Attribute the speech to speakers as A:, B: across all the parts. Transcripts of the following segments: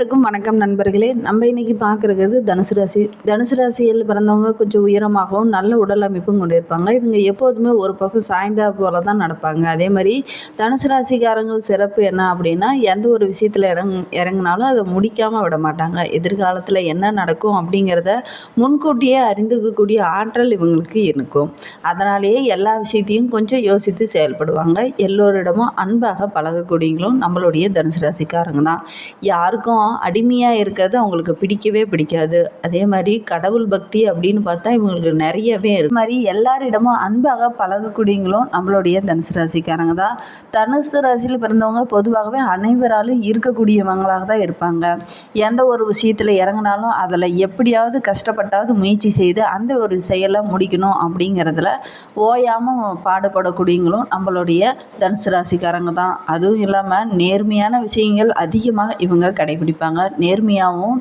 A: எல்லாருக்கும் வணக்கம் நண்பர்களே. நம்ம இன்னைக்கு பார்க்குறது தனுசு ராசி. தனுசு ராசியில் பிறந்தவங்க கொஞ்சம் உயரமாகவும் நல்ல உடல் அமைப்பும் கொண்டிருப்பாங்க. இவங்க எப்போதுமே ஒரு பக்கம் சாய்ந்தா போல தான் நடப்பாங்க. அதே மாதிரி தனுசு ராசிக்காரங்கள் சிறப்பு என்ன அப்படின்னா எந்த ஒரு விஷயத்தில் இறங் இறங்கினாலும் அதை முடிக்காமல் விட மாட்டாங்க. எதிர்காலத்தில் என்ன நடக்கும் அப்படிங்கிறத முன்கூட்டியே அறிந்துக்கக்கூடிய ஆற்றல் இவங்களுக்கு இருக்கும். அதனாலேயே எல்லா விஷயத்தையும் கொஞ்சம் யோசித்து செயல்படுவாங்க. எல்லோரிடமும் அன்பாக பழகக்கூடியவங்களும் நம்மளுடைய தனுசு ராசிக்காரங்க தான். யாருக்கும் அடிமையாக இருக்கிறது அவங்களுக்கு பிடிக்கவே பிடிக்காது. அதே மாதிரி கடவுள் பக்தி அப்படின்னு பார்த்தா இவங்களுக்கு நிறையவே இருக்கு. மாதிரி எல்லாரிடமும் அன்பாக பழகக்கூடியவங்களும் நம்மளுடைய தனுசு ராசிக்காரங்க தான். தனுசு ராசியில் பிறந்தவங்க பொதுவாகவே அனைவராலும் இருக்கக்கூடியவங்களாக தான் இருப்பாங்க. எந்த ஒரு விஷயத்தில் இறங்கினாலும் அதில் எப்படியாவது கஷ்டப்பட்டாவது முயற்சி செய்து அந்த ஒரு செயலை முடிக்கணும் அப்படிங்கிறதுல ஓயாமல் பாடுபடக்கூடியவங்களும் நம்மளுடைய தனுசு ராசிக்காரங்க தான். அதுவும் இல்லாமல் நேர்மையான விஷயங்கள் அதிகமாக இவங்க கடைபிடிப்பாங்க. இருப்பாங்க நேர்மையாகவும்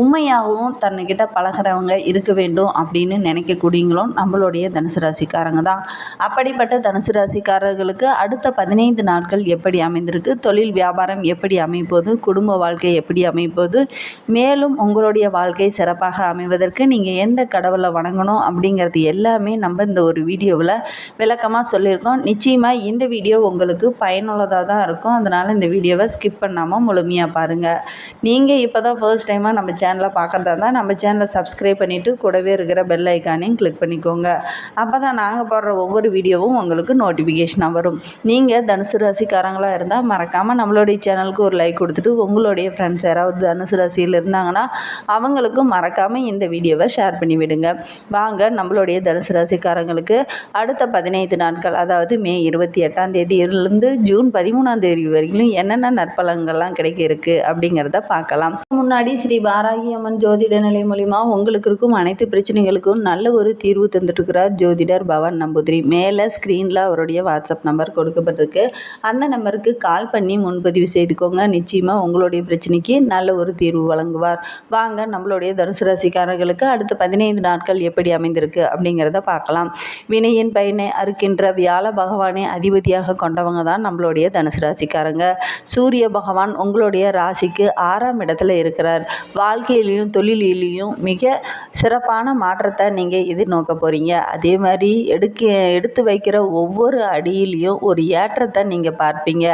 A: உண்மையாகவும் தன்னைக்கிட்ட பழகிறவங்க இருக்க வேண்டும் அப்படின்னு நினைக்கக்கூடியங்களும் நம்மளுடைய தனுசு ராசிக்காரங்க தான். அப்படிப்பட்ட தனுசு ராசிக்காரர்களுக்கு அடுத்த பதினைந்து நாட்கள் எப்படி அமைந்திருக்கு? தொழில் வியாபாரம் எப்படி அமைப்போது? குடும்ப வாழ்க்கை எப்படி அமைப்போது? மேலும் உங்களுடைய வாழ்க்கை சிறப்பாக அமைவதற்கு நீங்கள் எந்த கடவுளை வணங்கணும் அப்படிங்கிறது எல்லாமே நம்ம இந்த ஒரு வீடியோவில் விளக்கமாக சொல்லியிருக்கோம். நிச்சயமாக இந்த வீடியோ உங்களுக்கு பயனுள்ளதாக தான் இருக்கும். அதனால் இந்த வீடியோவை ஸ்கிப் பண்ணாமல் முழுமையாக பாருங்கள் நீங்கள் இப்போ தான் ஃபர்ஸ்ட் டைமாக நம்ம சேனலை பார்க்குறதா இருந்தால் நம்ம சேனலை சப்ஸ்கிரைப் பண்ணிவிட்டு கூடவே இருக்கிற பெல் ஐக்கானையும் கிளிக் பண்ணிக்கோங்க. அப்போ தான் நாங்கள் போடுற ஒவ்வொரு வீடியோவும் உங்களுக்கு நோட்டிஃபிகேஷனாக வரும். நீங்கள் தனுசு ராசிக்காரங்களாக இருந்தால் மறக்காமல் நம்மளுடைய சேனலுக்கு ஒரு லைக் கொடுத்துட்டு உங்களுடைய ஃப்ரெண்ட்ஸ் யாராவது தனுசு ராசியில் இருந்தாங்கன்னா அவங்களுக்கும் மறக்காமல் இந்த வீடியோவை ஷேர் பண்ணி விடுங்க. வாங்க நம்மளுடைய தனுசு ராசிக்காரங்களுக்கு அடுத்த பதினைந்து நாட்கள் அதாவது மே இருபத்தி எட்டாம் தேதியிலிருந்து ஜூன் பதிமூணாம் தேதி வரைக்கும் என்னென்ன நற்பலன்கள்லாம் கிடைக்க இருக்கு அப்படிங்கிறத பார்க்கலாம். முன்னாடி ஸ்ரீ வாராகி அம்மன் ஜோதிட நிலை மூலிமா உங்களுக்கு இருக்கும் அனைத்து பிரச்சனைகளுக்கும் நல்ல ஒரு தீர்வு தந்துட்டுருக்கிறார் ஜோதிடர் பவன் நம்பூதிரி. மேலே ஸ்க்ரீனில் அவருடைய வாட்ஸ்அப் நம்பர் கொடுக்கப்பட்டிருக்கு. அந்த நம்பருக்கு கால் பண்ணி முன்பதிவு செய்துக்கோங்க. நிச்சயமாக உங்களுடைய பிரச்சனைக்கு நல்ல ஒரு தீர்வு வழங்குவார். வாங்க நம்மளுடைய தனுசு ராசிக்காரர்களுக்கு அடுத்த பதினைந்து நாட்கள் எப்படி அமைந்திருக்கு அப்படிங்கிறத பார்க்கலாம். வினையின் பயனை அறுக்கின்ற வியாழ பகவானை அதிபதியாக கொண்டவங்க தான் நம்மளுடைய தனுசு ராசிக்காரங்க. சூரிய பகவான் உங்களுடைய ராசிக்கு ஆறாம் இடத்துல இருக்கிறார். வாழ் வாழ்க்கையிலையும் தொழிலிலையும் மிக சிறப்பான மாற்றத்தை நீங்கள் எதிர்நோக்க போகிறீங்க அதே மாதிரி எடுக்க எடுத்து வைக்கிற ஒவ்வொரு அடியிலையும் ஒரு ஏற்றத்தை நீங்கள் பார்ப்பீங்க.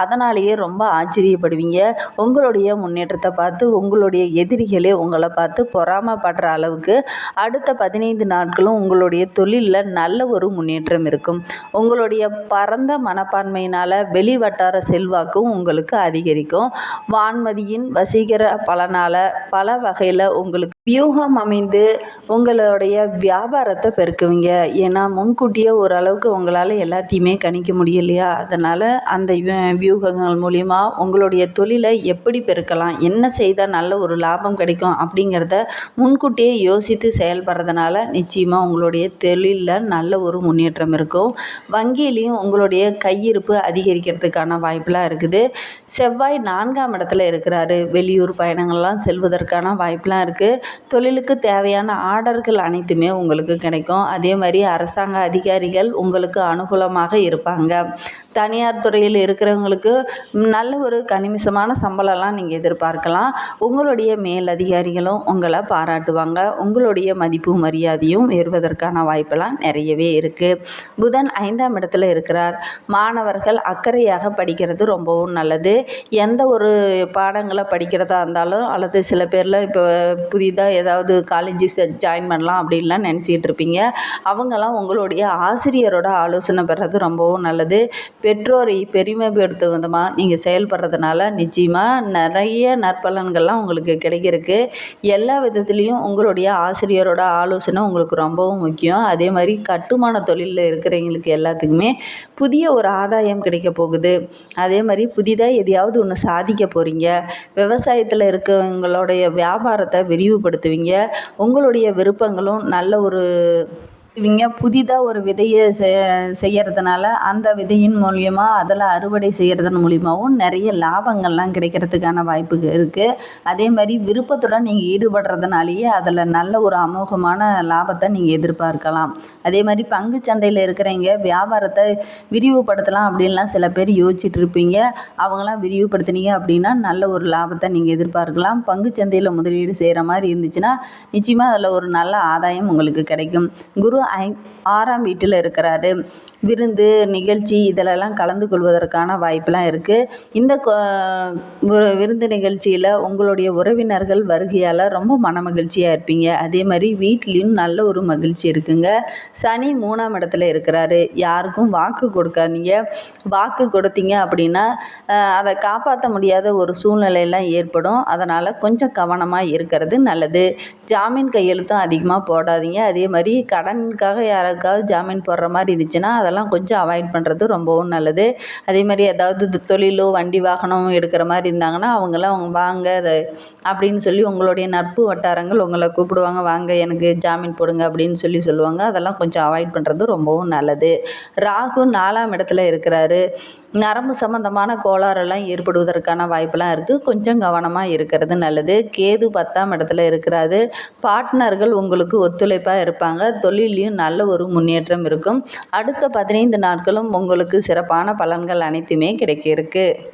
A: அதனாலேயே ரொம்ப ஆச்சரியப்படுவீங்க. உங்களுடைய முன்னேற்றத்தை பார்த்து உங்களுடைய எதிரிகளே உங்களை பார்த்து பொறாமப்படுற அளவுக்கு அடுத்த பதினைந்து நாட்களும் உங்களுடைய தொழிலில் நல்ல ஒரு முன்னேற்றம் இருக்கும். உங்களுடைய பரந்த மனப்பான்மையினால் வெளி வட்டார செல்வாக்கும் உங்களுக்கு அதிகரிக்கும். வான்மதியின் வசீகர பலனால் பல வகையில் உங்களுக்கு வியூகம் அமைந்து உங்களுடைய வியாபாரத்தை பெருக்குவீங்க. ஏன்னா முன்கூட்டியே ஓரளவுக்கு உங்களால் எல்லாத்தையுமே கணிக்க முடியலையா? அதனால் அந்த வியூகங்கள் மூலிமா உங்களுடைய தொழிலை எப்படி பெருக்கலாம்? என்ன செய்தால் நல்ல ஒரு லாபம் கிடைக்கும்? அப்படிங்கிறத முன்கூட்டியே யோசித்து செயல்படுறதுனால நிச்சயமாக உங்களுடைய தொழிலில் நல்ல ஒரு முன்னேற்றம் இருக்கும். வங்கியிலையும் உங்களுடைய கையிருப்பு அதிகரிக்கிறதுக்கான வாய்ப்பெலாம் இருக்குது. செவ்வாய் நான்காம் இடத்துல இருக்கிறாரு. வெளியூர் பயணங்கள்லாம் செல்வதற்கான வாய்ப்பெலாம் இருக்குது தொழிலுக்கு தேவையான ஆர்டர்கள் அனைத்துமே உங்களுக்கு கிடைக்கும். அதே மாதிரி அரசாங்க அதிகாரிகள் உங்களுக்கு அனுகூலமாக இருப்பாங்க. தனியார் துறையில் இருக்கிறவங்களுக்கு நல்ல ஒரு கணிமிசமான சம்பளம்லாம் நீங்கள் எதிர்பார்க்கலாம். உங்களுடைய மேல் அதிகாரிகளும் உங்களை பாராட்டுவாங்க. உங்களுடைய மதிப்பு மரியாதையும் ஏறுவதற்கான வாய்ப்பெல்லாம் நிறையவே இருக்குது புதன் ஐந்தாம் இடத்துல இருக்கிறார். மாணவர்கள் அக்கறையாக படிக்கிறது ரொம்பவும் நல்லது. எந்த ஒரு பாடங்களை படிக்கிறதா இருந்தாலும் அல்லது சில பேரில் இப்போ புதிதாக ஏதாவது காலேஜ் ஜாயின் பண்ணலாம் அப்படின்லாம் நினச்சிக்கிட்டு இருப்பீங்க. அவங்கெல்லாம் உங்களுடைய ஆசிரியரோட ஆலோசனை பெறது ரொம்பவும் நல்லது. பெற்றோரை பெருமைப்படுத்தும் விதமாக நீங்கள் செயல்படுறதுனால நிச்சயமாக நிறைய நற்பலன்கள்லாம் உங்களுக்கு கிடைக்கிறதுக்கு எல்லா விதத்துலேயும் உங்களுடைய ஆசிரியரோட ஆலோசனை உங்களுக்கு ரொம்பவும் முக்கியம். அதே மாதிரி கட்டுமான தொழிலில் இருக்கிறவங்களுக்கு எல்லாத்துக்குமே புதிய ஒரு ஆதாயம் கிடைக்க போகுது. அதே மாதிரி புதிதாக எதையாவது ஒன்று சாதிக்க போகிறீங்க விவசாயத்தில் இருக்கவங்களுடைய வியாபாரத்தை விரிவுபடுத்துவீங்க. உங்களுடைய விருப்பங்களும் நல்ல ஒரு இவங்க புதிதாக ஒரு விதையை செ செய்யறதுனால அந்த விதையின் மூலியமாக அதில் அறுவடை செய்கிறதன் மூலியமாகவும் நிறைய லாபங்கள்லாம் கிடைக்கிறதுக்கான வாய்ப்பு இருக்குது அதே மாதிரி விருப்பத்துடன் நீங்கள் ஈடுபடுறதுனாலேயே அதில் நல்ல ஒரு அமோகமான லாபத்தை நீங்கள் எதிர்பார்க்கலாம். அதே மாதிரி பங்குச் சந்தையில் இருக்கிறவங்க வியாபாரத்தை விரிவுபடுத்தலாம் அப்படின்லாம் சில பேர் யோசிச்சுட்டு இருப்பீங்க. அவங்களாம் விரிவுபடுத்துனீங்க அப்படின்னா நல்ல ஒரு லாபத்தை நீங்கள் எதிர்பார்க்கலாம். பங்கு சந்தையில் முதலீடு செய்கிற மாதிரி இருந்துச்சுன்னா நிச்சயமாக அதில் ஒரு நல்ல ஆதாயம் உங்களுக்கு கிடைக்கும். குரு ஐ ஆறாம் வீட்டில் இருக்கிறாரு. விருந்து நிகழ்ச்சி இதிலெல்லாம் கலந்து கொள்வதற்கான வாய்ப்பெலாம் இருக்குது இந்த கொ விருந்து நிகழ்ச்சியில் உங்களுடைய உறவினர்கள் வருகையால் ரொம்ப மனமகிழ்ச்சியாக இருப்பீங்க. அதே மாதிரி வீட்லேயும் நல்ல ஒரு மகிழ்ச்சி இருக்குங்க. சனி மூணாம் இடத்துல இருக்கிறாரு. யாருக்கும் வாக்கு கொடுக்காதீங்க. வாக்கு கொடுத்தீங்க அப்படின்னா அதை காப்பாற்ற முடியாத ஒரு சூழ்நிலையெல்லாம் ஏற்படும். அதனால் கொஞ்சம் கவனமாக இருக்கிறது நல்லது. ஜாமீன் கையெழுத்தும் அதிகமாக போடாதீங்க. அதே மாதிரி கடன் கடனுக்காக யாருக்காவது ஜாமீன் போடுற மாதிரி இருந்துச்சுன்னா அதெல்லாம் கொஞ்சம் அவாய்ட் பண்ணுறது ரொம்பவும் நல்லது. அதே மாதிரி ஏதாவது தொழிலோ வண்டி வாகனம் எடுக்கிற மாதிரி இருந்தாங்கன்னா அவங்களாம் அவங்க வாங்க அதை அப்படின்னு சொல்லி உங்களுடைய நட்பு வட்டாரங்கள் உங்களை கூப்பிடுவாங்க. வாங்க எனக்கு ஜாமீன் போடுங்க அப்படின்னு சொல்லி சொல்லுவாங்க. அதெல்லாம் கொஞ்சம் அவாய்ட் பண்ணுறது ரொம்பவும் நல்லது. ராகு நாலாம் இடத்துல இருக்கிறாரு. நரம்பு சம்மந்தமான கோளாறெல்லாம் ஏற்படுவதற்கான வாய்ப்பெல்லாம் இருக்குது கொஞ்சம் கவனமாக இருக்கிறது நல்லது. கேது பத்தாம் இடத்துல இருக்கிறாரு. பார்ட்னர்கள் உங்களுக்கு ஒத்துழைப்பாக இருப்பாங்க. தொழிலையும் நல்ல ஒரு முன்னேற்றம் இருக்கும். அடுத்த பதினைந்து நாட்களும் உங்களுக்கு சிறப்பான பலன்கள் அனைத்துமே கிடைக்க இருக்கு.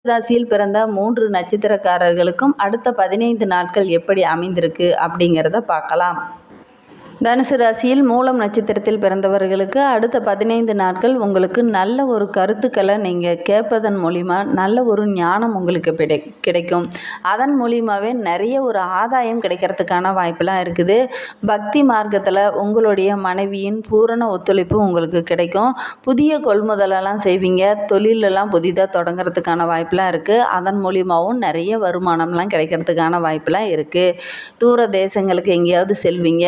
A: ராசியில் பிறந்த மூன்று நட்சத்திரக்காரர்களுக்கும் அடுத்த பதினைந்து நாட்கள் எப்படி அமைந்திருக்கு அப்படிங்கிறத பார்க்கலாம். தனுசு ராசியில் மூலம் நட்சத்திரத்தில் பிறந்தவர்களுக்கு அடுத்த பதினைந்து நாட்கள் உங்களுக்கு நல்ல ஒரு கருத்துக்களை நீங்கள் கேட்பதன் மூலிமா நல்ல ஒரு ஞானம் உங்களுக்கு கிடை கிடைக்கும். அதன் மூலியமாகவே நிறைய ஒரு ஆதாயம் கிடைக்கிறதுக்கான வாய்ப்பெல்லாம் இருக்குது. பக்தி மார்க்கத்தில் உங்களுடைய மனைவியின் பூரண ஒத்துழைப்பு உங்களுக்கு கிடைக்கும். புதிய கொள்முதலெல்லாம் செய்வீங்க. தொழிலெல்லாம் புதிதாக தொடங்குறதுக்கான வாய்ப்பெல்லாம் இருக்குது அதன் மூலியமாகவும் நிறைய வருமானம்லாம் கிடைக்கிறதுக்கான வாய்ப்பெல்லாம் இருக்குது தூர தேசங்களுக்கு எங்கேயாவது செல்வீங்க.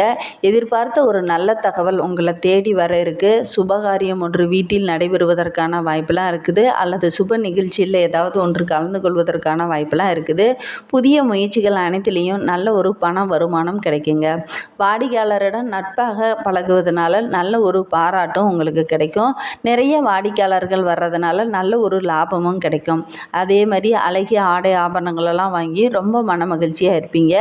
A: எதிர்பார்த்த ஒரு நல்ல தகவல் உங்களை தேடி வர இருக்கு. சுபகாரியம் ஒன்று வீட்டில் நடைபெறுவதற்கான வாய்ப்பெல்லாம் இருக்குது. அல்லது சுப நிகழ்ச்சியில் ஏதாவது ஒன்று கலந்து கொள்வதற்கான வாய்ப்பெலாம் இருக்குது. புதிய முயற்சிகள் அனைத்துலேயும் நல்ல ஒரு பண வருமானம் கிடைக்குங்க. வாடிக்கையாளரிடம் நட்பாக பழகுவதனால நல்ல ஒரு பாராட்டும் உங்களுக்கு கிடைக்கும். நிறைய வாடிக்கையாளர்கள் வர்றதுனால நல்ல ஒரு லாபமும் கிடைக்கும். அதே மாதிரி அழகிய ஆடை ஆபரணங்களெல்லாம் வாங்கி ரொம்ப மன மகிழ்ச்சியாக இருப்பீங்க.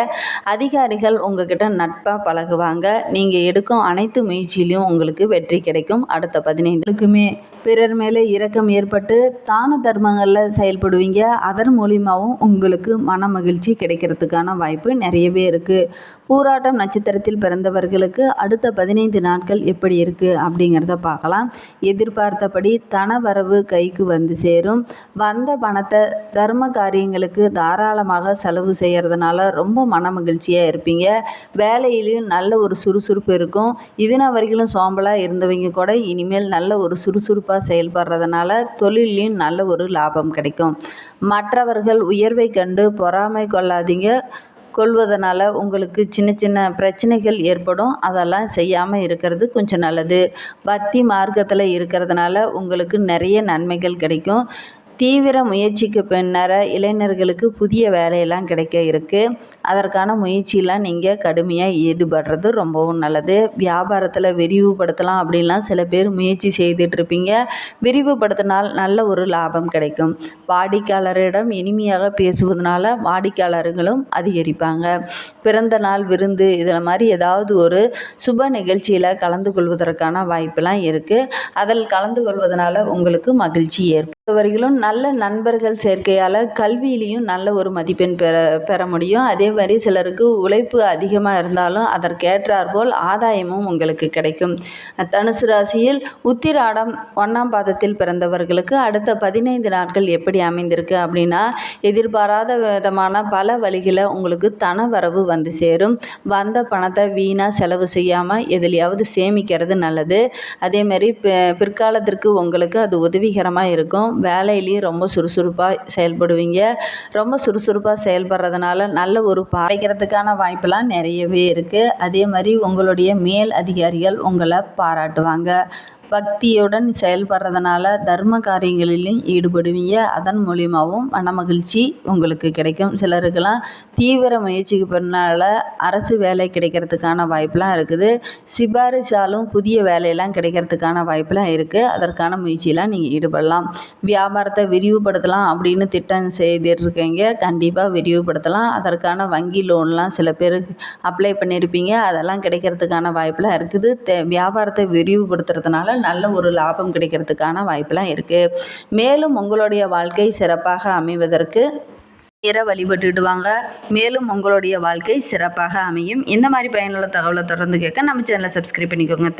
A: அதிகாரிகள் உங்ககிட்ட நட்பாக பழகுவாங்க. நீங்கள் எடுக்கும் அனைத்து முயற்சியிலையும் உங்களுக்கு வெற்றி கிடைக்கும். அடுத்த பதினைந்துக்குமே பிறர் மேலே இரக்கம் ஏற்பட்டு தான தர்மங்களில் செயல்படுவீங்க. அதன் மூலியமாகவும் உங்களுக்கு மன மகிழ்ச்சி கிடைக்கிறதுக்கான வாய்ப்பு நிறையவே இருக்குது பூராட்டம் நட்சத்திரத்தில் பிறந்தவர்களுக்கு அடுத்த பதினைந்து நாட்கள் எப்படி இருக்குது அப்படிங்கிறத பார்க்கலாம். எதிர்பார்த்தபடி தன வரவு கைக்கு வந்து சேரும். வந்த பணத்தை தர்ம காரியங்களுக்கு தாராளமாக செலவு செய்கிறதுனால ரொம்ப மன மகிழ்ச்சியாக இருப்பீங்க. வேலையிலையும் நல்ல ஒரு சுறுசுறுப்பு இருக்கும். இதுனா வரைக்கும் சோம்பலாக இருந்தவங்க கூட இனிமேல் நல்ல ஒரு சுறுசுறுப்பு சுறுசுறுப்பாக செயல்படுறதுனால தொழிலையும் நல்ல ஒரு லாபம் கிடைக்கும். மற்றவர்கள் உயர்வை கண்டு பொறாமை கொள்ளாதீங்க. கொள்வதனால உங்களுக்கு சின்ன சின்ன பிரச்சனைகள் ஏற்படும். அதெல்லாம் செய்யாமல் இருக்கிறது கொஞ்சம் நல்லது. பக்தி மார்க்கத்தில் இருக்கிறதுனால உங்களுக்கு நிறைய நன்மைகள் கிடைக்கும். தீவிர முயற்சிக்கு பின்னர இளைஞர்களுக்கு புதிய வேலையெல்லாம் கிடைக்க இருக்குது அதற்கான முயற்சியெலாம் நீங்கள் கடுமையாக ஈடுபடுறது ரொம்பவும் நல்லது. வியாபாரத்தில் விரிவுபடுத்தலாம் அப்படின்லாம் சில பேர் முயற்சி செய்துட்ருப்பீங்க. விரிவுபடுத்தினால் நல்ல ஒரு லாபம் கிடைக்கும். வாடிக்கையாளரிடம் இனிமையாக பேசுவதனால வாடிக்கையாளர்களும் அதிகரிப்பாங்க. பிறந்த நாள் விருந்து இதில் மாதிரி ஏதாவது ஒரு சுப நிகழ்ச்சியில் கலந்து கொள்வதற்கான வாய்ப்பெல்லாம் இருக்குது அதில் கலந்து கொள்வதனால உங்களுக்கு மகிழ்ச்சி ஏற்படும் வரையிலும் நல்ல நண்பர்கள் சேர்க்கையால் கல்வியிலையும் நல்ல ஒரு மதிப்பெண் பெற பெற முடியும். அதே மாதிரி சிலருக்கு உழைப்பு அதிகமாக இருந்தாலும் அதற்கேற்றாற்போல் ஆதாயமும் உங்களுக்கு கிடைக்கும். தனுசு ராசியில் உத்திராடம் ஒன்றாம் பாதத்தில் பிறந்தவர்களுக்கு அடுத்த பதினைந்து நாட்கள் எப்படி அமைந்திருக்கு அப்படின்னா எதிர்பாராத விதமான பல வழிகளை உங்களுக்கு தன வரவு வந்து சேரும். வந்த பணத்தை வீணாக செலவு செய்யாமல் எதுலையாவது சேமிக்கிறது நல்லது. அதேமாரி பிற்காலத்திற்கு உங்களுக்கு அது உதவிகரமாக இருக்கும். வேலையிலையும் ரொம்ப சுறுசுறுப்பாக செயல்படுவீங்க. ரொம்ப சுறுசுறுப்பாக செயல்படுறதுனால நல்ல ஒரு பாய்க்கிறதுக்கான வாய்ப்பெல்லாம் நிறையவே இருக்குது அதே மாதிரி உங்களுடைய மேல் அதிகாரிகள் உங்களை பாராட்டுவாங்க. பக்தியுடன் செயல்படுறதுனால தர்ம காரியங்களிலும் ஈடுபடுவீங்க. அதன் மூலியமாகவும் மன மகிழ்ச்சி உங்களுக்கு கிடைக்கும். சிலருக்கெல்லாம் தீவிர முயற்சிக்கு பின்னால் அரசு வேலை கிடைக்கிறதுக்கான வாய்ப்பெலாம் இருக்குது. சிபாரிசாலும் புதிய வேலையெல்லாம் கிடைக்கிறதுக்கான வாய்ப்பெலாம் இருக்குது அதற்கான முயற்சியெலாம் நீங்கள் ஈடுபடலாம். வியாபாரத்தை விரிவுபடுத்தலாம் அப்படின்னு திட்டம் செய்திருக்கீங்க. கண்டிப்பாக விரிவுபடுத்தலாம். அதற்கான வங்கி லோன்லாம் சில பேருக்கு அப்ளை பண்ணியிருப்பீங்க அதெல்லாம் கிடைக்கிறதுக்கான வாய்ப்பெலாம் இருக்குது. தே வியாபாரத்தை விரிவுபடுத்துறதுனால நல்ல ஒரு லாபம் கிடைக்கிறதுக்கான வாய்ப்பெலாம் இருக்குது மேலும் உங்களுடைய வாழ்க்கை சிறப்பாக அமைவதற்கு இறை வழிபட்டுடுவாங்க. மேலும் உங்களுடைய வாழ்க்கை சிறப்பாக அமையும். இந்த மாதிரி பயனுள்ள தகவலை தொடர்ந்து கேட்க நம்ம சேனலை சப்ஸ்கிரைப் பண்ணிக்கோங்க.